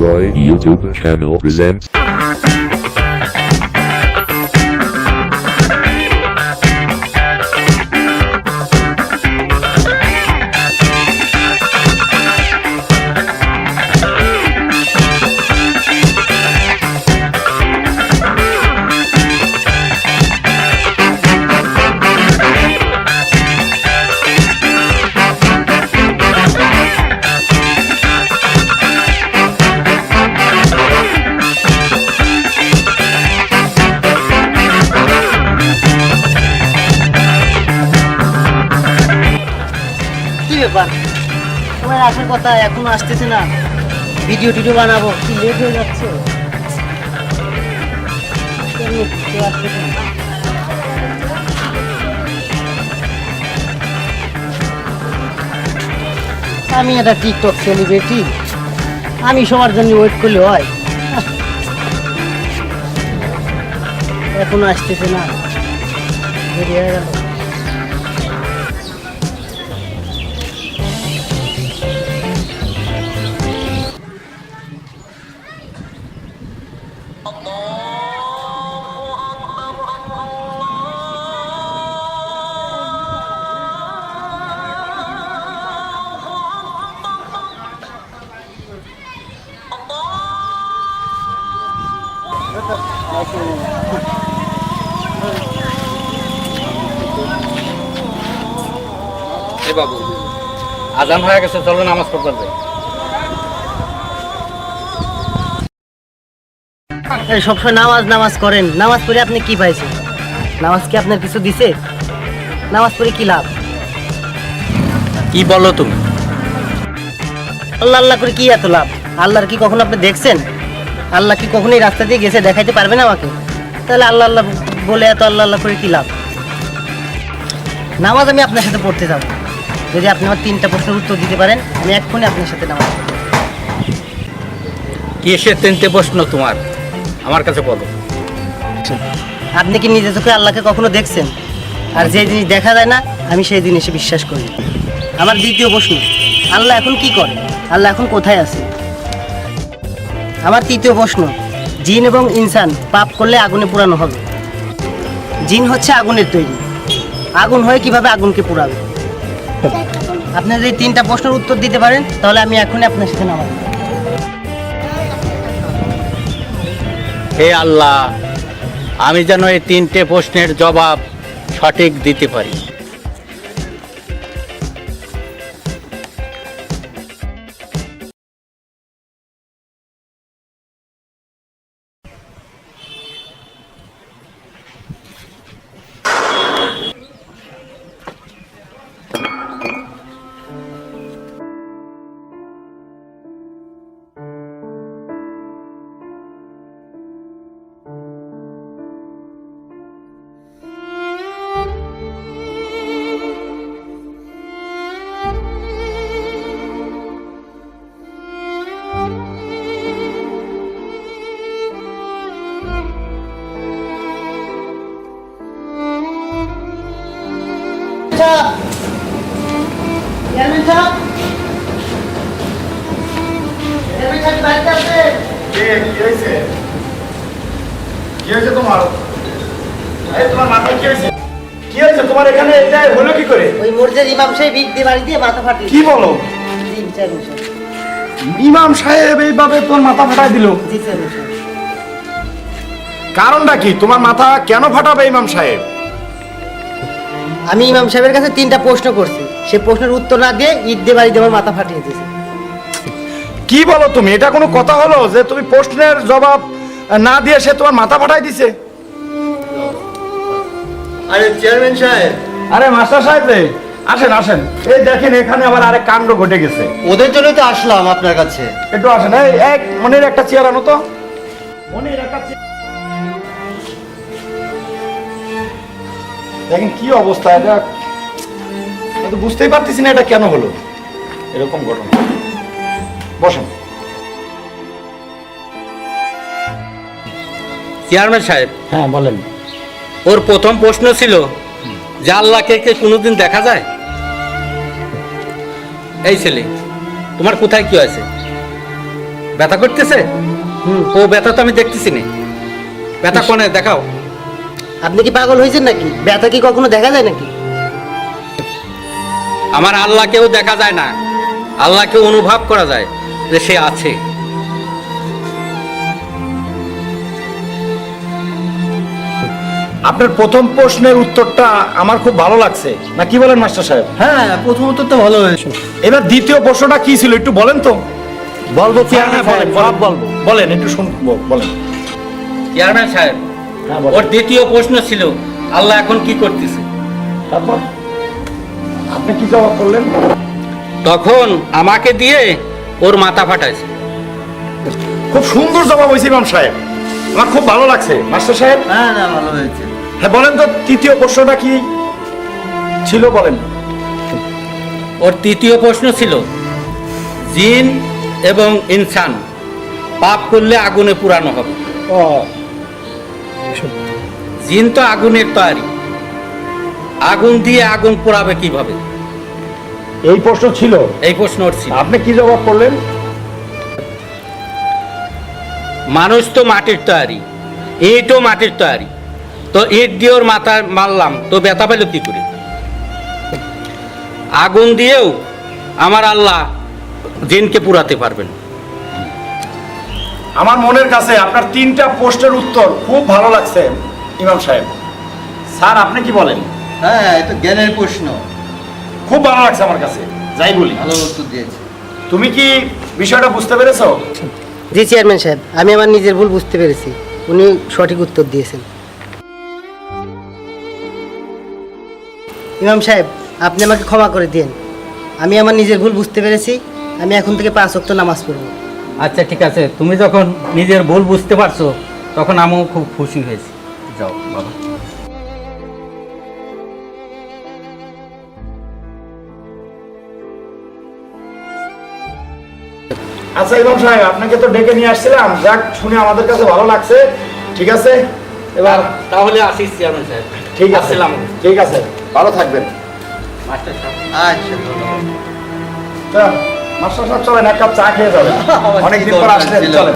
Android YouTube channel presents ব্যাপার। তোমার আসার কথা এখনও আসতেছে না। ভিডিও টিডিও বানাবো। কি লেট হয়ে যাচ্ছে? আমি একটা টিকটক সেলিব্রিটি আমি সবার জন্য ওয়েট করলে হয়। এখনও আসতেছে না। হয়ে গেল। বাবু আজান হয়ে গেছে চলো নামাজ পড়তে যাই। সবসময় নামাজ নামাজ করেন। নামাজ পড়ে আপনি কি পাইছেন? নামাজ কি আপনার কিছু দিছে? নামাজ পড়ে কি লাভ? কি বলো তুমি? আল্লাহ আল্লাহ করে কি এত লাভ? আল্লাহর কি কখনো আপনি দেখছেন? আল্লাহ কি কখনো এই রাস্তা দিয়ে গেছে দেখাইতে পারবেন আমাকে? তাহলে আল্লাহ আল্লাহ বলে এত আল্লাহ আল্লাহ করে কি লাভ? নামাজ আমি আপনার সাথে পড়তে যাব। যদি আপনি আমার তিনটা প্রশ্নের উত্তর দিতে পারেন আমি এক্ষুনি আপনার সাথে নামাজ। কি এসে তিনটে প্রশ্ন তোমার? আমার কাছে বলো। আপনি কি নিজে চোখে আল্লাহকে কখনো দেখছেন? আর যে জিনিস দেখা যায় না আমি সেই জিনিসে বিশ্বাস করি। আমার দ্বিতীয় প্রশ্ন আল্লাহ এখন কি করে? আল্লাহ এখন কোথায় আছে? আমার তৃতীয় প্রশ্ন জিন এবং ইনসান পাপ করলে আগুনে পোড়ানো হবে। জিন হচ্ছে আগুনের তৈরি। আগুন হয়ে কীভাবে আগুনকে পোড়াবে আপনি যদি তিনটা প্রশ্নের উত্তর দিতে পারেন, তাহলে আমি এখনই আপনার সাথে নামাই। হে আল্লাহ, আমি যেন এই তিনটে প্রশ্নের জবাব সঠিক দিতে পারি কি হয়েছে তোমার? তোমার মাথা কি হয়েছে? কি হয়েছে? তোমার এখানে এটা হলো কি করে? ওই মোর্জের ইমাম সাহেব ইট দিয়ে বাড়ি দিয়ে মাথা ফাটিয়ে কি বলো? ইমাম সাহেব এইভাবে তোর মাথা ফাটাই দিল? কারণটা কি? তোমার মাথা কেন ফাটাবে ইমাম সাহেব? আমি ইমাম সাহেবের কাছে তিনটা প্রশ্ন করছি। সে প্রশ্নের উত্তর না দিয়ে ইট দিয়ে বাড়ি দিয়ে মাথা ফাটিয়ে দিয়েছে। কি বলো তুমি? এটা কোনো কথা হলো যে তুমি প্রশ্নের জবাব না দিয়ে সে তোমার মাথা ফাটাই দিছে। আরে চেয়ারম্যান সাহেব। আরে মাস্টার সাহেব রে আসেন আসেন। এই দেখেন এখানে আবার আরেক কাণ্ড ঘটে গেছে। ওদের জন্যই তো আসলাম আপনার কাছে। একটু আসেন এই এক মনের একটা চেয়ার আনো তো। মনের একটা দেখেন কি অবস্থা এটা বুঝতেই পারতেছি না এটা কেন হলো। এরকম ঘটনা। বসেন। চেয়ারম্যান সাহেব। হ্যাঁ বলেন। ওর প্রথম প্রশ্ন ছিল যে আল্লাহকে কে কোনোদিন দেখা যায়? এই ছেলে তোমার কোথায় কি আছে ব্যথা করতেছে? ও ব্যথা তো আমি দেখতেছি না। ব্যথা কোনে? দেখাও। আপনি কি পাগল হয়েছেন নাকি? ব্যথা কি কখনো দেখা যায় নাকি? আমার আল্লাহকেও দেখা যায় না। আল্লাহকে অনুভব করা যায় যে সে আছে। আপনার প্রথম প্রশ্নের উত্তরটা আমার খুব ভালো লাগছে। না কি বলেন মাস্টার সাহেব? হ্যাঁ প্রথমত তো ভালো হয়েছে। এবার দ্বিতীয় প্রশ্নটা কি ছিল একটু বলেন তো? বলব হ্যাঁ, হ্যাঁ, বলেন সব বলব। বলেন একটু শুন বলেন। চেয়ারম্যান সাহেব হ্যাঁ, ওর দ্বিতীয় প্রশ্ন ছিল আল্লাহ এখন কি করতেছে? তারপর? আপনি কি জবাব করলেন? তখন আমাকে দিয়ে ওর মাথা ফাটাইছে। খুব সুন্দর জবাব হয়েছে ইমাম সাহেব। আমার খুব ভালো লাগছে। মাস্টার সাহেব? হ্যাঁ না ভালো হয়েছে। হ্যাঁ বলেন তো তৃতীয় প্রশ্নটা কি ছিল বলেন। ওর তৃতীয় প্রশ্ন ছিল জিন এবং ইনসান পাপ করলে আগুনে পুরানো হবে। ও। জিন তো আগুনের তৈরি। আগুন দিয়ে আগুন পোড়াবে কীভাবে? এই প্রশ্ন ছিল। এই প্রশ্ন ছিল। আপনি কি জবাব করলেন? মানুষ তো মাটির তৈরি ইটও মাটির তৈরি। তো ইট দিয়ে ওর মাথায় মারলাম তো ব্যথা পেল কি করে? আগুন দিয়েও আমার আল্লাহ জিনকে পুরাতে পারবেন। আমার মনের কাছে আপনার তিনটা প্রশ্নের উত্তর খুব ভালো লাগছে ইমাম সাহেব। স্যার আপনি কি বলেন? হ্যাঁ এটা জ্ঞানের প্রশ্ন। খুব ভালো লাগছে আমার কাছে যাই বলি। ভালো উত্তর দিয়েছে। তুমি কি বিষয়টা বুঝতে পেরেছ? জি চেয়ারম্যান সাহেব আমি আমার নিজের ভুল বুঝতে পেরেছি। উনি সঠিক উত্তর দিয়েছেন। ইমাম সাহেব আপনি আমাকে ক্ষমা করে দিন। আমি আমার নিজের ভুল বুঝতে পেরেছি। আমি এখন থেকে পাঁচ ওয়াক্ত নামাজ পড়ব। আচ্ছা ঠিক আছে। তুমি যখন নিজের ভুল বুঝতে পারছ তখন আমিও খুব খুশি হয়েছি। যাও বাবা। আচ্ছা ইমাম সাহেব আপনাকে তো ডেকে নিয়ে আসছিলাম। যাক শুনে আমাদের কাছে ভালো লাগছে। ঠিক আছে? এবার তাহলে আসিস চেয়ারম্যান সাহেব। ঠিক আছে। ঠিক আছে। ভালো থাকবেন। মাস্টার সাহেব। আচ্ছা ধন্যবাদ। মাস্টার সাহেব চলেন এক কাপ চা খেয়ে যাবেন। অনেকদিন পর আসলে আসলেন চলেন।